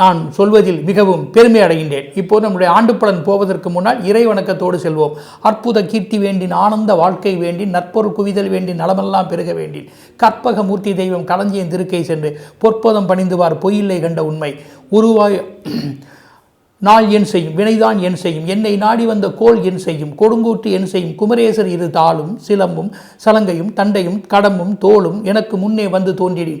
நான் சொல்வதில் மிகவும் பெருமை அடைகின்றேன். இப்போது நம்முடைய ஆண்டு பலன் போவதற்கு முன்னால் இறை வணக்கத்தோடு செல்வோம். அற்புத கீர்த்தி வேண்டின் ஆனந்த வாழ்க்கை வேண்டி நற்பொருள் குவிதல் வேண்டி நலமெல்லாம் பெருக வேண்டி கற்பக மூர்த்தி தெய்வம் களஞ்சியின் திருக்கை சென்று பொற்பதம் பணிந்துவார் பொய்யில்லை கண்ட உண்மை. உருவாய் நாள் என் செய்யும் வினைதான் என் செய்யும் என்னை நாடி வந்த கோள் என் செய்யும் கொடுங்கூட்டு என் செய்யும் குமரேசர் இரு தாளும் சிலம்பும் சலங்கையும் தண்டையும் கடம்பும் தோளும் எனக்கு முன்னே வந்து தோன்றினேன்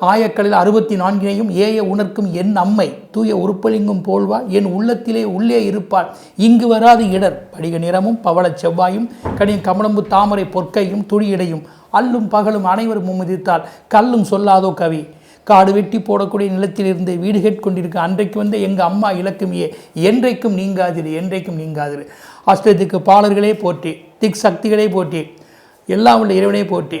ஆயக்களில் அறுபத்தி நான்கினையும் ஏய உணர்க்கும் என் அம்மை தூய உருப்பலிங்கும் போல்வா என் உள்ளத்திலே உள்ளே இருப்பாள். இங்கு வராது இடர் படிக நிறமும் பவளச் செவ்வாயும் கனியின் கமலம்பு தாமரை பொற்கையும் துடியிடையும் அல்லும் பகலும் அனைவரும் மும்மிதித்தால் கல்லும் சொல்லாதோ கவி. காடு வெட்டி போடக்கூடிய நிலத்திலிருந்து வீடு கேட்கொண்டிருக்க அன்றைக்கு வந்த எங்கள் அம்மா இலக்குமியே என்றைக்கும் நீங்காதிரு என்றைக்கும் நீங்காதிரு. அஷ்டத்துக்கு பாலர்களே போற்றி திக் சக்திகளே போற்றி எல்லாம் உள்ள இறைவனே போற்றி.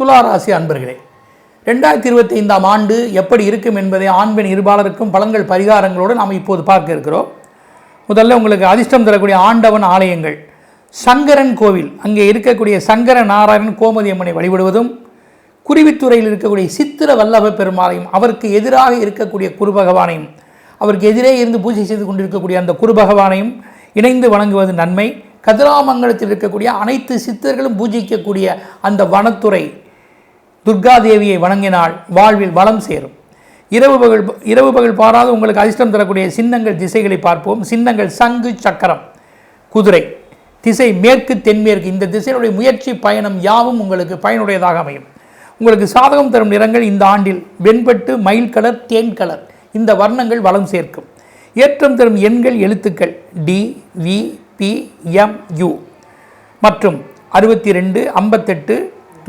துளாராசி அன்பர்களே ரெண்டாயிரத்தி இருபத்தி ஐந்தாம் ஆண்டு எப்படி இருக்கும் என்பதை ஆண் பெண் இருபாலருக்கும் பலன்கள் பரிகாரங்களோடு நாம் இப்போது பார்க்க இருக்கிறோம். முதல்ல உங்களுக்கு அதிர்ஷ்டம் தரக்கூடிய ஆண்டவன் ஆலயங்கள். சங்கரன் கோவில் அங்கே இருக்கக்கூடிய சங்கர நாராயணன் கோமதி அம்மனை வழிபடுவதும் குருவித்துறையில் இருக்கக்கூடிய சித்திர வல்லப பெருமாளையும் அவருக்கு எதிராக இருக்கக்கூடிய குருபகவானையும் அவருக்கு எதிரே இருந்து பூஜை செய்து கொண்டிருக்கக்கூடிய அந்த குருபகவானையும் இணைந்து வணங்குவது நன்மை. கதிராமங்கலத்தில் இருக்கக்கூடிய அனைத்து சித்தர்களும் பூஜிக்கக்கூடிய அந்த வனத்துறை துர்காதேவியை வணங்கினால் வாழ்வில் வளம் சேரும். இரவு பகல் இரவு பகல் பாராது உங்களுக்கு அதிர்ஷ்டம் தரக்கூடிய சின்னங்கள் திசைகளை பார்ப்போம். சின்னங்கள் சங்கு சக்கரம் குதிரை. திசை மேற்கு தென்மேற்கு. இந்த திசையினுடைய முயற்சி பயணம் யாவும் உங்களுக்கு பயனுடையதாக அமையும். உங்களுக்கு சாதகம் தரும் நிறங்கள் இந்த ஆண்டில் வெண்பட்டு மயில் கலர் தேன் கலர். இந்த வர்ணங்கள் வளம் சேர்க்கும். ஏற்றம் தரும் எண்கள் எழுத்துக்கள் T V P M U. மற்றும் அறுபத்தி ரெண்டு ஐம்பத்தெட்டு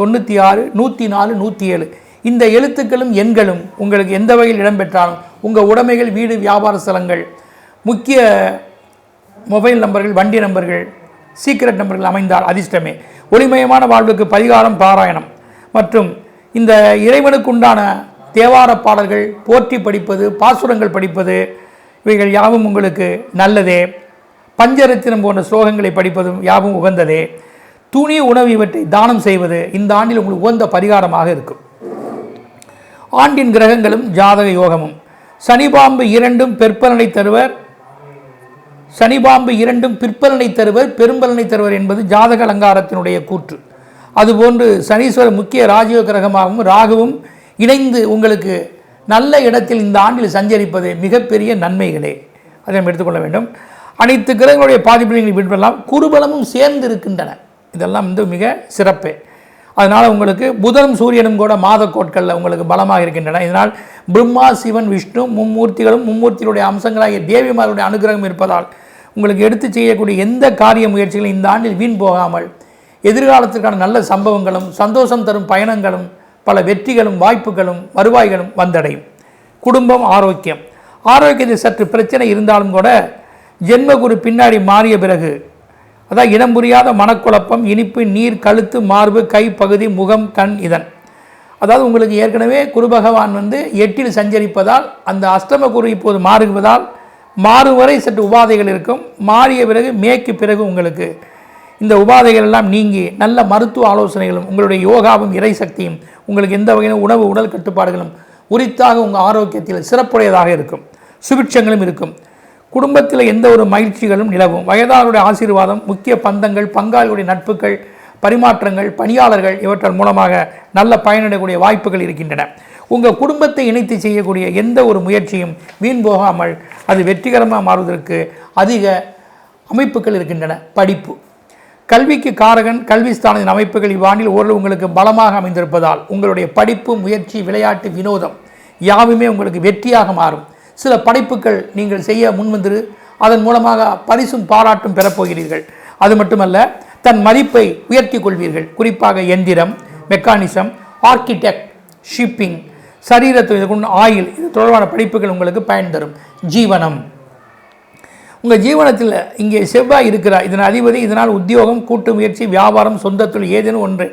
தொண்ணூற்றி ஆறு நூற்றி நாலு நூற்றி ஏழு இந்த எழுத்துக்களும் எண்களும் உங்களுக்கு எந்த வகையில் இடம்பெற்றாலும் உங்கள் உடைமைகள் வீடு வியாபார ஸ்தலங்கள் முக்கிய மொபைல் நம்பர்கள் வண்டி நம்பர்கள் சீக்ரெட் நம்பர்கள் அமைந்தால் அதிர்ஷ்டமே. ஒளிமயமான வாழ்வுக்கு பரிகாரம் பாராயணம். மற்றும் இந்த இறைவனுக்குண்டான தேவார பாடல்கள் போற்றி படிப்பது பாசுரங்கள் படிப்பது இவைகள் யாவும் உங்களுக்கு நல்லதே. பஞ்சரத்தினம் போன்ற ஸ்லோகங்களை படிப்பதும் யாவும் உகந்ததே. துணி உணவு இவற்றை தானம் செய்வது இந்த ஆண்டில் உங்களுக்கு உகந்த பரிகாரமாக இருக்கும். ஆண்டின் கிரகங்களும் ஜாதக யோகமும். சனி பாம்பு இரண்டும் பெற்பலனை தருவர். சனி பாம்பு இரண்டும் பிற்பலனை தருவர் பெரும்பலனை தருவர் என்பது ஜாதக அலங்காரத்தினுடைய கூற்று. அதுபோன்று சனீஸ்வரர் முக்கிய ராஜயோக கிரகமாகவும் ராகுவும் இணைந்து உங்களுக்கு நல்ல இடத்தில் இந்த ஆண்டில் சஞ்சரிப்பது மிகப்பெரிய நன்மைகளே. அதை நம்ம எடுத்துக்கொள்ள வேண்டும். அனைத்து கிரகங்களுடைய பாதிப்பில் நீங்கள் விடுபடலாம் குருபலமும் சேர்ந்து இருக்கின்றன இதெல்லாம் வந்து மிக சிறப்பு. அதனால் உங்களுக்கு புதனும் சூரியனும் கூட மாத கோட்களில் உங்களுக்கு பலமாக இருக்கின்றன. இதனால் பிரம்மா சிவன் விஷ்ணு மும்மூர்த்திகளும் மும்மூர்த்திகளுடைய அம்சங்களாகிய தேவிமாருடைய அனுகிரகம் இருப்பதால் உங்களுக்கு எடுத்து செய்யக்கூடிய எந்த காரிய முயற்சிகளும் இந்த ஆண்டில் வீண் போகாமல் எதிர்காலத்திற்கான நல்ல சம்பவங்களும் சந்தோஷம் தரும் பயணங்களும் பல வெற்றிகளும் வாய்ப்புகளும் வருவாய்களும் வந்தடையும். குடும்பம் ஆரோக்கியம். ஆரோக்கியத்தில் சற்று பிரச்சனை இருந்தாலும் கூட ஜென்மகுரு பின்னாடி மாறிய பிறகு அதான் இனம் புரியாத மனக்குழப்பம் இனிப்பு நீர் கழுத்து மார்பு கை பகுதி முகம் கண் இதன். அதாவது உங்களுக்கு ஏற்கனவே குரு பகவான் வந்து எட்டில் சஞ்சரிப்பதால் அந்த அஷ்டம குரு இப்போது மாறுவதால் மாறும் வரை சற்று உபாதைகள் இருக்கும். மாறிய பிறகு மேய்க்கு பிறகு உங்களுக்கு இந்த உபாதைகள் எல்லாம் நீங்கி நல்ல மருத்துவ ஆலோசனைகளும் உங்களுடைய யோகாவும் இறை சக்தியும் உங்களுக்கு எந்த வகையிலும் உணவு உடல் கட்டுப்பாடுகளும் உரித்தாக உங்கள் ஆரோக்கியத்தில் சிறப்புடையதாக இருக்கும். சுபிட்சங்களும் இருக்கும். குடும்பத்தில் எந்த ஒரு மகிழ்ச்சிகளும் நிலவும். வயதானவருடைய ஆசீர்வாதம் முக்கிய பந்தங்கள் பங்காளிகளுடைய நட்புகள் பரிமாற்றங்கள் பணியாளர்கள் இவற்றின் மூலமாக நல்ல பயனடையக்கூடிய வாய்ப்புகள் இருக்கின்றன. உங்கள் குடும்பத்தை இணைத்து செய்யக்கூடிய எந்த ஒரு முயற்சியும் வீண் போகாமல் அது வெற்றிகரமாக மாறுவதற்கு அதிக அமைப்புகள் இருக்கின்றன. படிப்பு. கல்விக்கு காரகன் கல்வி ஸ்தானத்தின் அமைப்புகள் இவ்வாண்டில் ஓரளவு உங்களுக்கு பலமாக அமைந்திருப்பதால் உங்களுடைய படிப்பு முயற்சி விளையாட்டு வினோதம் யாவுமே உங்களுக்கு வெற்றியாக மாறும். சில படைப்புகள் நீங்கள் செய்ய முன்வந்து அதன் மூலமாக பரிசும் பாராட்டும் பெறப்போகிறீர்கள். அது மட்டுமல்ல தன் மதிப்பை உயர்த்தி கொள்வீர்கள். குறிப்பாக எந்திரம் மெக்கானிசம் ஆர்கிடெக்ட் ஷிப்பிங் சரீரத்தை கொண்டு ஆயில் இது தொடர்பான படிப்புகள் உங்களுக்கு பயன் தரும். ஜீவனம். உங்கள் ஜீவனத்தில் இங்கே செவ்வாய் இருக்கிறார். இதன் அதிபதி இதனால் உத்தியோகம் கூட்டு முயற்சி வியாபாரம் சொந்தத்தில் ஏதேனும் ஒன்று.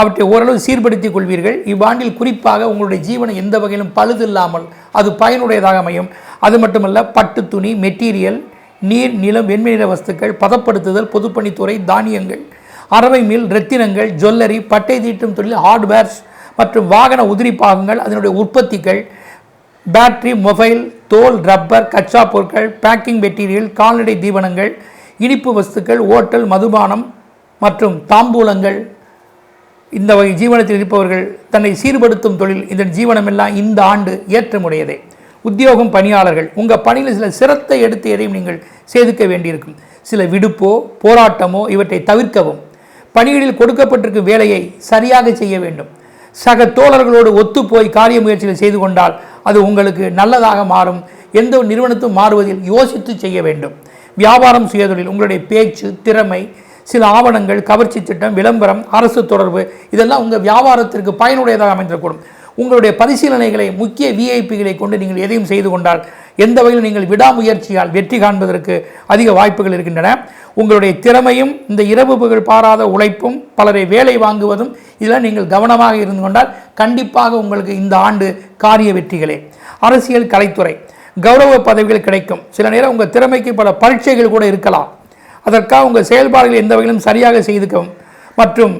அவற்றை ஓரளவு சீர்படுத்திக் கொள்வீர்கள். இவ்வாண்டில் குறிப்பாக உங்களுடைய ஜீவனம் எந்த வகையிலும் பழுதில்லாமல் அது பயனுடையதாக அமையும். அது மட்டுமல்ல பட்டு துணி மெட்டீரியல் நீர் நிலம் வெண்மை நிற வஸ்துக்கள் பதப்படுத்துதல் பொதுப்பணித்துறை தானியங்கள் அரவை மில் ரத்தினங்கள் ஜுவல்லரி பட்டை தீட்டும் தொழில் ஹார்ட்வேர்ஸ் மற்றும் வாகன உதிரி பாகங்கள் அதனுடைய உற்பத்திகள் பேட்டரி மொபைல் தோல் ரப்பர் கச்சா பொருட்கள் பேக்கிங் மெட்டீரியல் கால்நடை தீவனங்கள் இனிப்பு வஸ்துக்கள் ஓட்டல் மதுபானம் மற்றும் தாம்பூலங்கள் இந்த வகை ஜீவனத்தில் இருப்பவர்கள் தன்னை சீர்படுத்தும் தொழில் இதன் ஜீவனமெல்லாம் இந்த ஆண்டு ஏற்றமுடையதே. உத்தியோகம் பணியாளர்கள் உங்கள் பணியில் சில சிரத்தை எடுத்து எதையும் நீங்கள் சேதுக்க வேண்டியிருக்கும். சில விடுப்போ போராட்டமோ இவற்றை தவிர்க்கவும். பணிகளில் கொடுக்கப்பட்டிருக்கும் வேலையை சரியாக செய்ய வேண்டும். சக தோழர்களோடு ஒத்துப்போய் காரிய முயற்சிகள் செய்து கொண்டால் அது உங்களுக்கு நல்லதாக மாறும். எந்த ஒரு நிறுவனத்தும் மாறுவதில் யோசித்து செய்ய வேண்டும். வியாபாரம் சுயதொழில் உங்களுடைய பேச்சு திறமை சில ஆவணங்கள் கவர்ச்சி திட்டம் விளம்பரம் அரசு தொடர்பு இதெல்லாம் உங்கள் வியாபாரத்திற்கு பயனுடையதாக அமைந்திருக்கூடும் உங்களுடைய பரிசீலனைகளை முக்கிய விஐபிகளை கொண்டு நீங்கள் எதையும் செய்து கொண்டால் எந்த வகையில் நீங்கள் விடாமுயற்சியால் வெற்றி காண்பதற்கு அதிக வாய்ப்புகள் இருக்கின்றன. உங்களுடைய திறமையும் இந்த இரவு புகழ் பாராத உழைப்பும் பலரை வேலை வாங்குவதும் இதெல்லாம் நீங்கள் கவனமாக இருந்து கொண்டால் கண்டிப்பாக உங்களுக்கு இந்த ஆண்டு காரிய வெற்றிகளே. அரசியல் கலைத்துறை கௌரவ பதவிகள் கிடைக்கும். சில நேரம் உங்கள் திறமைக்கு பல பரீட்சைகள் கூட இருக்கலாம். அதற்காக உங்கள் செயல்பாடுகள் எந்த வகையிலும் சரியாக செய்துக்கவும். மற்றும்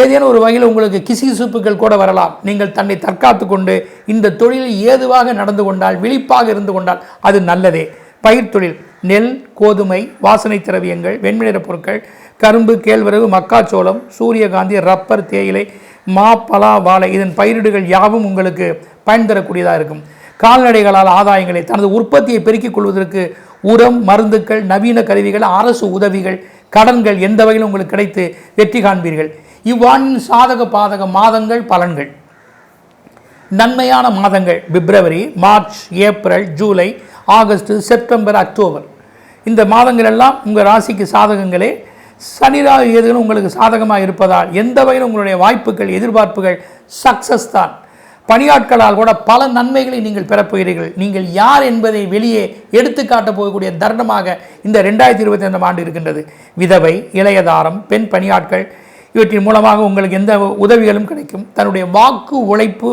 ஏதேனும் ஒரு வகையில் உங்களுக்கு கிசுகிசுப்புகள் கூட வரலாம். நீங்கள் தன்னை தற்காத்து கொண்டு இந்த தொழிலில் ஏதுவாக நடந்து கொண்டால் விழிப்பாக இருந்து கொண்டால் அது நல்லதே. பயிர் தொழில் நெல் கோதுமை வாசனை திரவியங்கள் வெண்மை பொருட்கள் கரும்பு கேழ்வரகு மக்காச்சோளம் சூரியகாந்தி ரப்பர் தேயிலை மா பலா வாழை இதன் பயிரிடுகள் யாவும் உங்களுக்கு பயன் தரக்கூடியதாக இருக்கும். கால்நடைகளால் ஆதாயங்களை தனது உற்பத்தியை பெருக்கிக் கொள்வதற்கு உரம் மருந்துகள் நவீன கருவிகள் அரசு உதவிகள் கடன்கள் எந்த வகையிலும் உங்களுக்கு கிடைத்து வெற்றி காண்பீர்கள். இவ்வாண்டின் சாதக பாதக மாதங்கள் பலன்கள். நன்மையான மாதங்கள். February March April July August September October. இந்த மாதங்கள் எல்லாம் உங்கள் ராசிக்கு சாதகங்களே. சனிராக ஏதுகளும் உங்களுக்கு சாதகமாக இருப்பதால் எந்த வகையிலும் உங்களுடைய வாய்ப்புகள் எதிர்பார்ப்புகள் சக்ஸஸ் தான். பணியாட்களால் கூட பல நன்மைகளை நீங்கள் பெறப்போகிறீர்கள் நீங்கள் யார் என்பதை வெளியே எடுத்துக்காட்ட போகக்கூடிய தருணமாக இந்த ரெண்டாயிரத்தி இருபத்தி ஐந்தாம் ஆண்டு இருக்கின்றது. விதவை இளையதாரம் பெண் பணியாட்கள் இவற்றின் மூலமாக உங்களுக்கு எந்த உதவிகளும் கிடைக்கும். தன்னுடைய வாக்கு உழைப்பு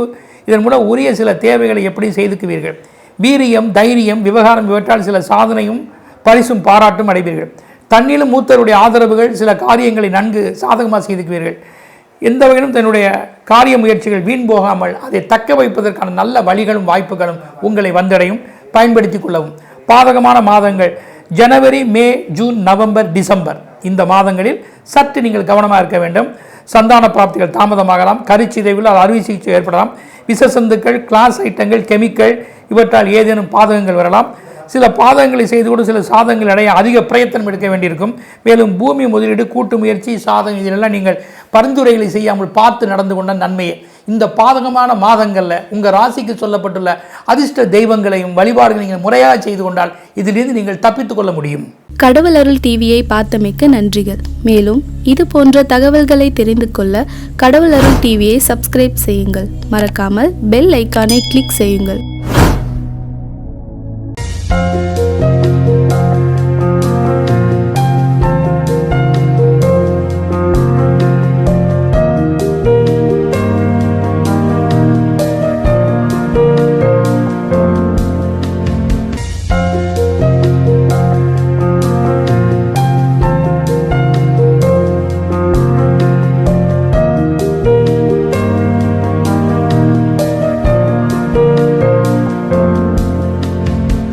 இதன் மூலம் உரிய சில தேவைகளை எப்படி செய்துக்குவீர்கள். வீரியம் தைரியம் விவகாரம் இவற்றால் சில சாதனையும் பரிசும் பாராட்டும் அடைவீர்கள். தன்னிலும் மூத்தருடைய ஆதரவுகள் சில காரியங்களை நன்கு சாதகமாக செய்துக்குவீர்கள். எந்த வகையிலும் தன்னுடைய காரிய முயற்சிகள் வீண் போகாமல் அதை தக்க வைப்பதற்கான நல்ல வழிகளும் வாய்ப்புகளும் உங்களை வந்தடையும். பயன்படுத்தி கொள்ளவும். பாதகமான மாதங்கள். ஜனவரி மே ஜூன் நவம்பர் டிசம்பர். இந்த மாதங்களில் சற்று நீங்கள் கவனமாக இருக்க வேண்டும். சந்தான பிராப்திகள் தாமதமாகலாம். கருச்சிதைவில் அறுவை சிகிச்சை ஏற்படலாம். விஷசந்துக்கள் கிளாஸ் ஐட்டங்கள் கெமிக்கல் இவற்றால் ஏதேனும் பாதகங்கள் வரலாம். சில பாதங்களை செய்து கூட சில சாதங்கள் அடைய அதிக பிரயத்தனம் எடுக்க வேண்டியிருக்கும். மேலும் பூமி முதலீடு கூட்டு முயற்சி சாதகம் இதிலெல்லாம் நீங்கள் பரிந்துரைகளை செய்யாமல் பார்த்து நடந்து கொண்ட நன்மையே. இந்த பாதகமான மாதங்களில் உங்கள் ராசிக்கு சொல்லப்பட்டுள்ள அதிர்ஷ்ட தெய்வங்களையும் வழிபாடுகளையும் நீங்கள் முறையாக செய்து கொண்டால் இதிலிருந்து நீங்கள் தப்பித்துக் கொள்ள முடியும். கடவுள் அருள் டிவியை பார்த்தமைக்க நன்றிகள். மேலும் இது போன்ற தகவல்களை தெரிந்து கொள்ள கடவுள் அருள் டிவியை சப்ஸ்கிரைப் செய்யுங்கள். மறக்காமல் பெல் ஐக்கானை கிளிக் செய்யுங்கள்.